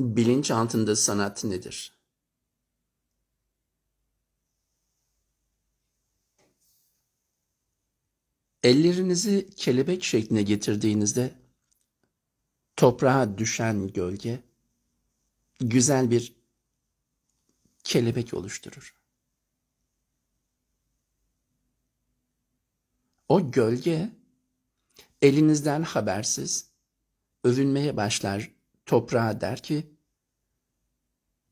Bilinç altında sanat nedir? Ellerinizi kelebek şekline getirdiğinizde toprağa düşen gölge güzel bir kelebek oluşturur. O gölge elinizden habersiz övünmeye başlar toprağa der ki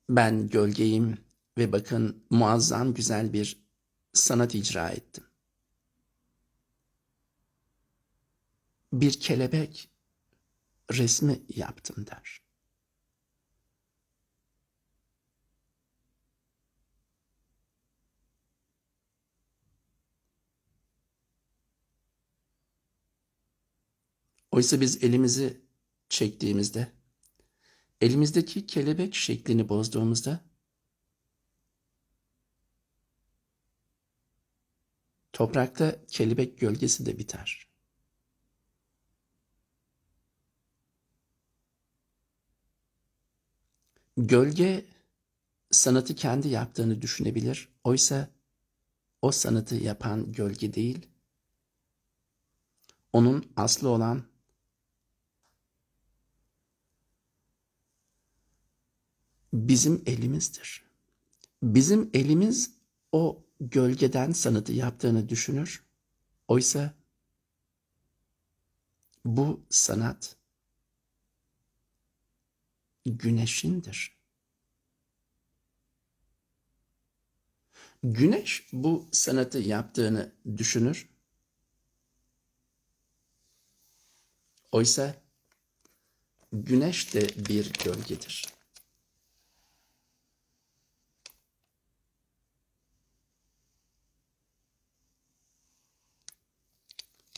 ben gölgeyim ve bakın muazzam güzel bir sanat icra ettim. Bir kelebek resmi yaptım der. Oysa biz elimizi çektiğimizde, elimizdeki kelebek şeklini bozduğumuzda, toprakta kelebek gölgesi de biter. Gölge sanatı kendi yaptığını düşünebilir. Oysa o sanatı yapan gölge değil, onun aslı olan bizim elimizdir. Bizim elimiz o gölgeden sanatı yaptığını düşünür. Oysa bu sanat güneşindir. Güneş bu sanatı yaptığını düşünür. Oysa güneş de bir gölgedir.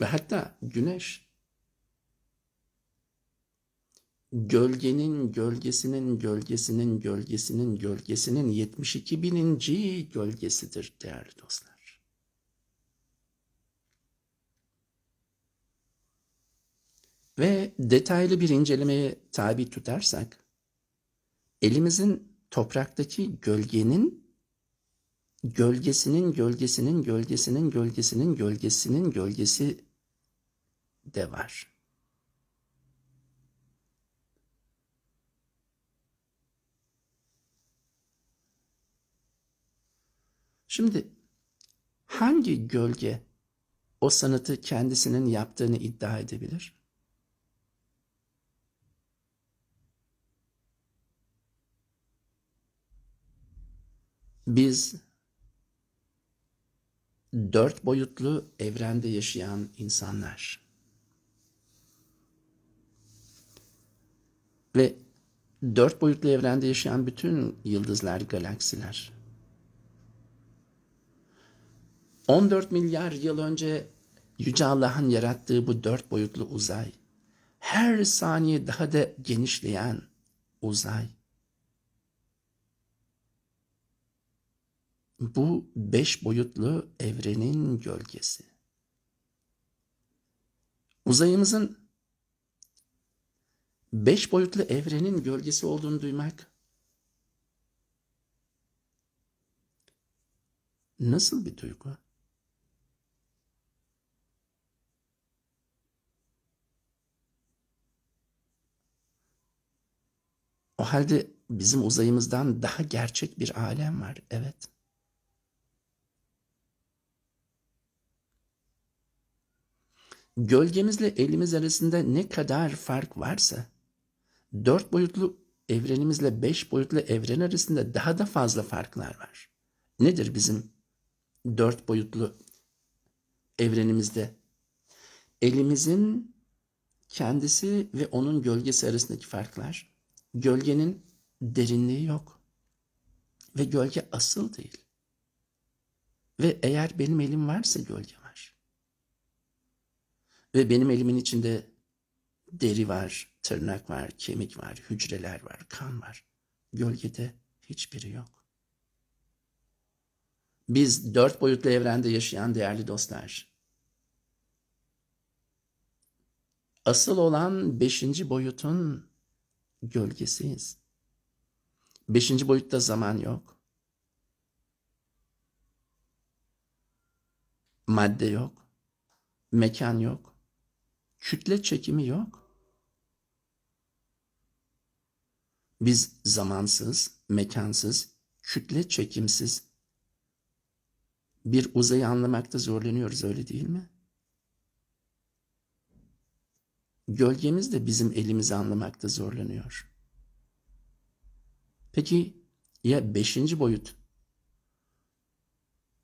Ve hatta güneş gölgenin gölgesinin gölgesinin gölgesinin gölgesinin 72 bininci gölgesidir değerli dostlar. Ve detaylı bir incelemeye tabi tutarsak elimizin topraktaki gölgenin gölgesinin gölgesinin gölgesinin gölgesinin gölgesinin gölgesi de var. Şimdi hangi gölge o sanatı kendisinin yaptığını iddia edebilir? Biz dört boyutlu evrende yaşayan insanlar ve dört boyutlu evrende yaşayan bütün yıldızlar, galaksiler 14 milyar yıl önce Yüce Allah'ın yarattığı bu dört boyutlu uzay, her saniye daha da genişleyen uzay, bu beş boyutlu evrenin gölgesi. Uzayımızın beş boyutlu evrenin gölgesi olduğunu duymak nasıl bir duygu? O halde bizim uzayımızdan daha gerçek bir alem var. Evet. Gölgemizle elimiz arasında ne kadar fark varsa dört boyutlu evrenimizle beş boyutlu evren arasında daha da fazla farklar var. Nedir bizim dört boyutlu evrenimizde? Elimizin kendisi ve onun gölgesi arasındaki farklar. Gölgenin derinliği yok. Ve gölge asıl değil. Ve eğer benim elim varsa gölge var. Ve benim elimin içinde deri var, tırnak var, kemik var, hücreler var, kan var. Gölgede hiçbiri yok. Biz dört boyutlu evrende yaşayan değerli dostlar. Asıl olan beşinci boyutun gölgesiyiz. Beşinci boyutta zaman yok. Madde yok. Mekan yok. Kütle çekimi yok. Biz zamansız, mekansız, kütle çekimsiz bir uzayı anlamakta zorlanıyoruz öyle değil mi? Gölgemiz de bizim elimizi anlamakta zorlanıyor. Peki ya beşinci boyut?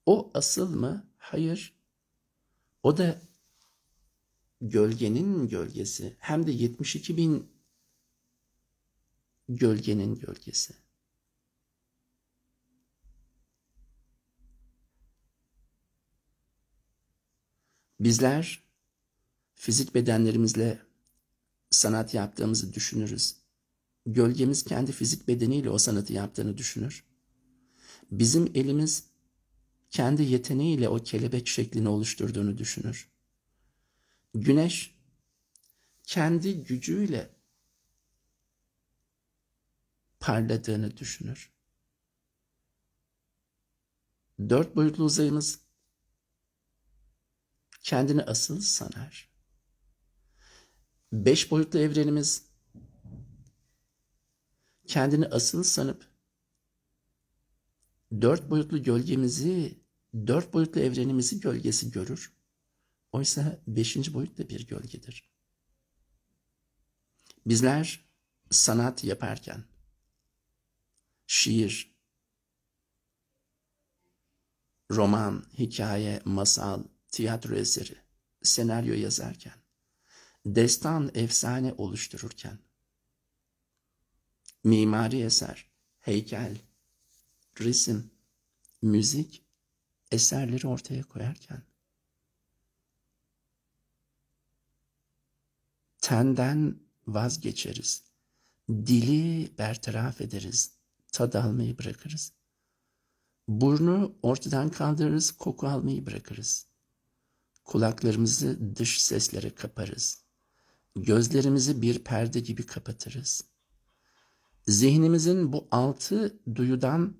O asıl mı? Hayır. O da gölgenin gölgesi. Hem de 72 bin gölgenin gölgesi. Bizler fizik bedenlerimizle sanat yaptığımızı düşünürüz. Gölgemiz kendi fizik bedeniyle o sanatı yaptığını düşünür. Bizim elimiz kendi yeteneğiyle o kelebek şeklini oluşturduğunu düşünür. Güneş kendi gücüyle parladığını düşünür. Dört boyutlu uzayımız kendini asıl sanar. Beş boyutlu evrenimiz kendini asıl sanıp dört boyutlu gölgemizi, dört boyutlu evrenimizi gölgesi görür. Oysa beşinci boyut da bir gölgedir. Bizler sanat yaparken, şiir, roman, hikaye, masal, tiyatro eseri, senaryo yazarken, destan, efsane oluştururken, mimari eser, heykel, resim, müzik eserleri ortaya koyarken, tenden vazgeçeriz, dili bertaraf ederiz, tad almayı bırakırız. Burnu ortadan kaldırırız, koku almayı bırakırız. Kulaklarımızı dış seslere kaparız. Gözlerimizi bir perde gibi kapatırız. Zihnimizin bu altı duyudan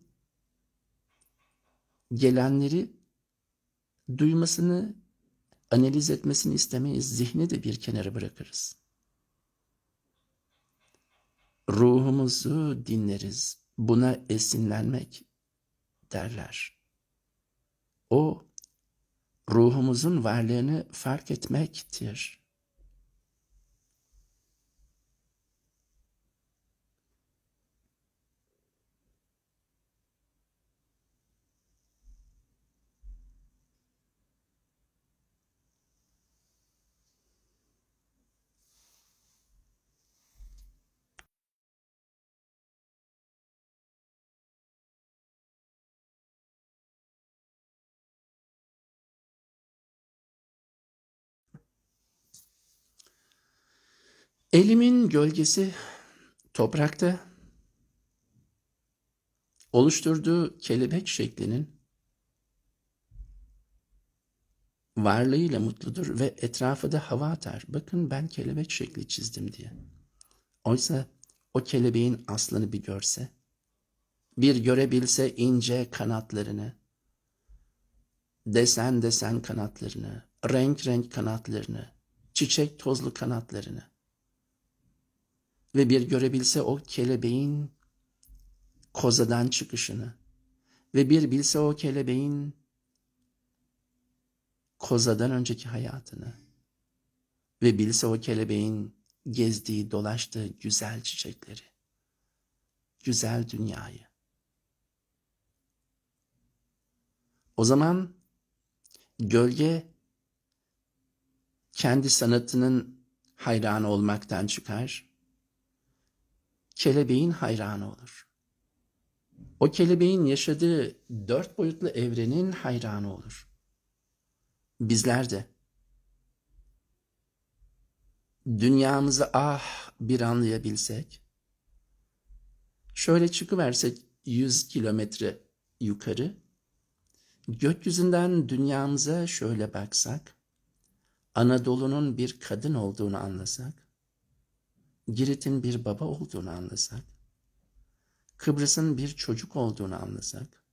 gelenleri duymasını, analiz etmesini istemeyiz. Zihni de bir kenara bırakırız. Ruhumuzu dinleriz. Buna esinlenmek derler. O ruhumuzun varlığını fark etmektir. Elimin gölgesi toprakta oluşturduğu kelebek şeklinin varlığıyla mutludur ve etrafı da hava atar. Bakın ben kelebek şekli çizdim diye. Oysa o kelebeğin aslını bir görse, bir görebilse ince kanatlarını, desen desen kanatlarını, renk renk kanatlarını, çiçek tozlu kanatlarını ve bir görebilse o kelebeğin kozadan çıkışını. Ve bir bilse o kelebeğin kozadan önceki hayatını. Ve bilse o kelebeğin gezdiği, dolaştığı güzel çiçekleri, güzel dünyayı. O zaman gölge kendi sanatının hayranı olmaktan çıkar, kelebeğin hayranı olur. O kelebeğin yaşadığı dört boyutlu evrenin hayranı olur. Bizler de dünyamızı ah bir anlayabilsek, şöyle çıkıversek yüz kilometre yukarı, gökyüzünden dünyamıza şöyle baksak, Anadolu'nun bir kadın olduğunu anlasak, Girit'in bir baba olduğunu anlasak, Kıbrıs'ın bir çocuk olduğunu anlasak,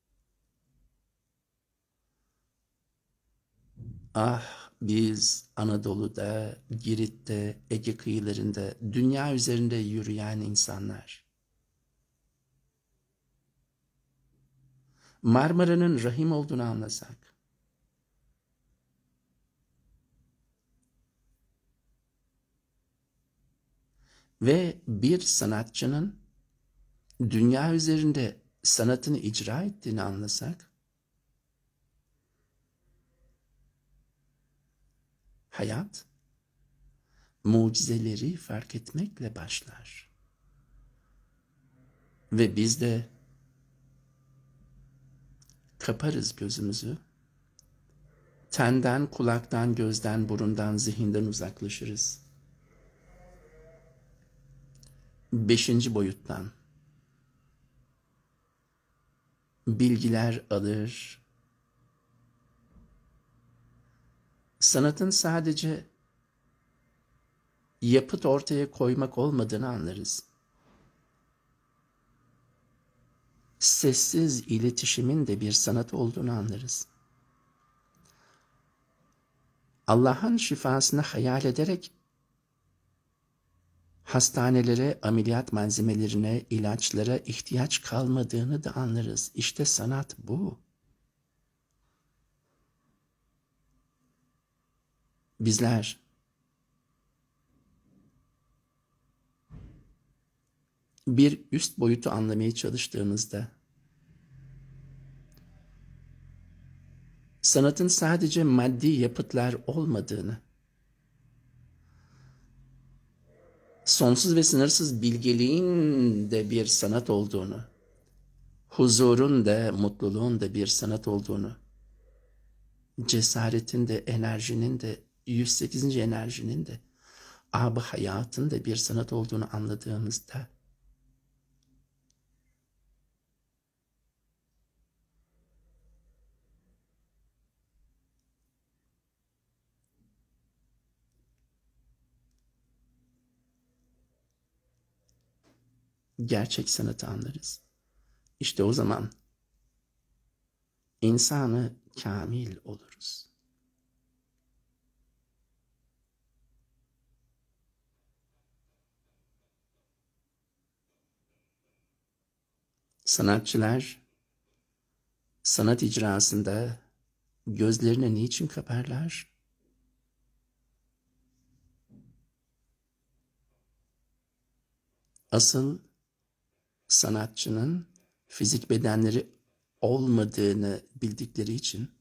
ah biz Anadolu'da, Girit'te, Ege kıyılarında, dünya üzerinde yürüyen insanlar, Marmara'nın rahim olduğunu anlasak, ve bir sanatçının dünya üzerinde sanatını icra ettiğini anlasak, hayat mucizeleri fark etmekle başlar. Ve biz de kaparız gözümüzü, tenden, kulaktan, gözden, burundan, zihinden uzaklaşırız. Beşinci boyuttan bilgiler alır. Sanatın sadece yapıt ortaya koymak olmadığını anlarız. Sessiz iletişimin de bir sanat olduğunu anlarız. Allah'ın şifasını hayal ederek hastanelere, ameliyat malzemelerine, ilaçlara ihtiyaç kalmadığını da anlarız. İşte sanat bu. Bizler bir üst boyutu anlamaya çalıştığımızda sanatın sadece maddi yapıtlar olmadığını sonsuz ve sınırsız bilgeliğin de bir sanat olduğunu, huzurun da, mutluluğun da bir sanat olduğunu, cesaretin de, enerjinin de, 108. enerjinin de, abı hayatın da bir sanat olduğunu anladığımızda, gerçek sanatı anlarız. İşte o zaman insanı kamil oluruz. Sanatçılar sanat icrasında gözlerini niçin kaparlar? Asıl sanatçının fizik bedenleri olmadığını bildikleri için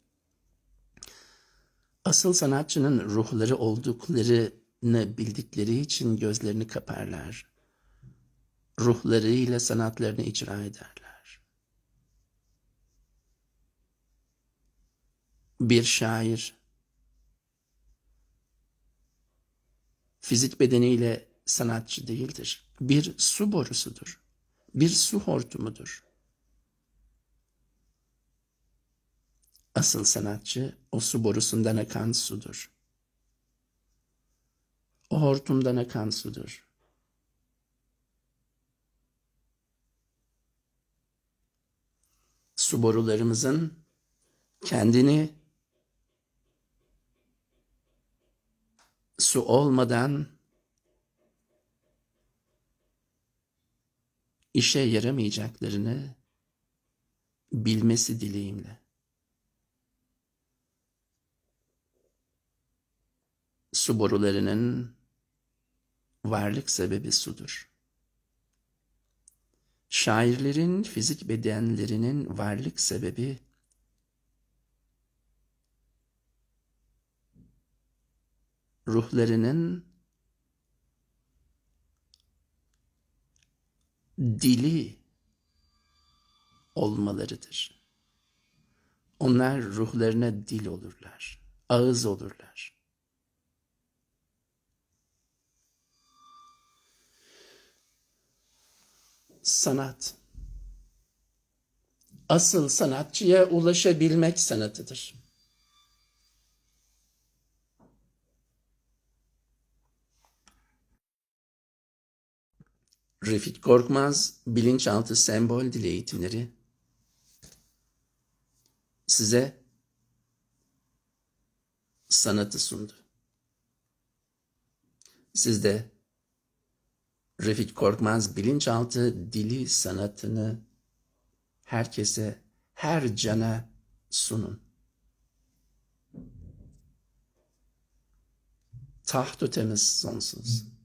asıl sanatçının ruhları olduklarını bildikleri için gözlerini kaparlar. Ruhlarıyla sanatlarını icra ederler. Bir şair fizik bedeniyle sanatçı değildir. Bir su borusudur bir su hortumudur. Asıl sanatçı o su borusundan akan sudur. O hortumdan akan sudur. Su borularımızın kendini su olmadan işe yaramayacaklarını bilmesi dileğimle. Su borularının varlık sebebi sudur. Şairlerin fizik bedenlerinin varlık sebebi ruhlarının dili olmalarıdır. Onlar ruhlarına dil olurlar, ağız olurlar. Sanat asıl sanatçıya ulaşabilmek sanatıdır. Refik Korkmaz bilinçaltı sembol dil eğitimleri size sanatı sundu. Siz de Refik Korkmaz bilinçaltı dili sanatını herkese, her cana sunun. Tahtı temiz sonsuz.